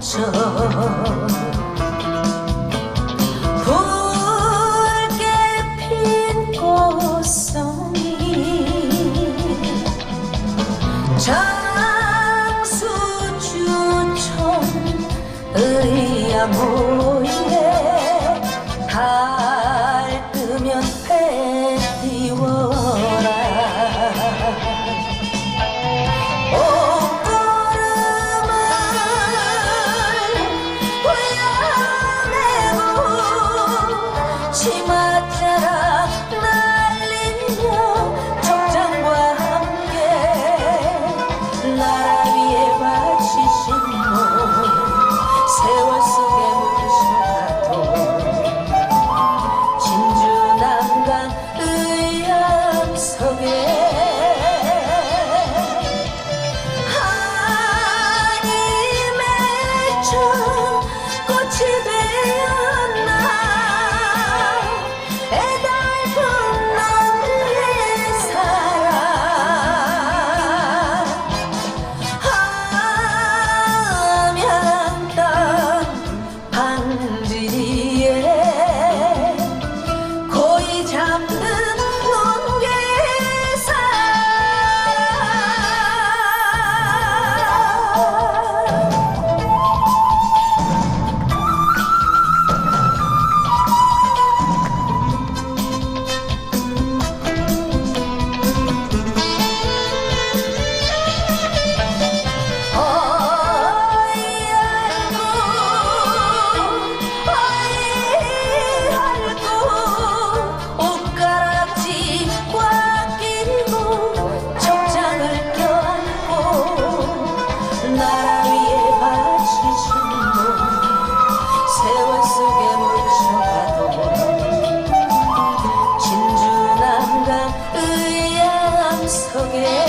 꽃처럼 장수주청 의야모 치맛자락 날리며 적장과 함께 나라 위에 바치신 분 세월 속에 물씬 가도 진주 남강 의암석에 come 속에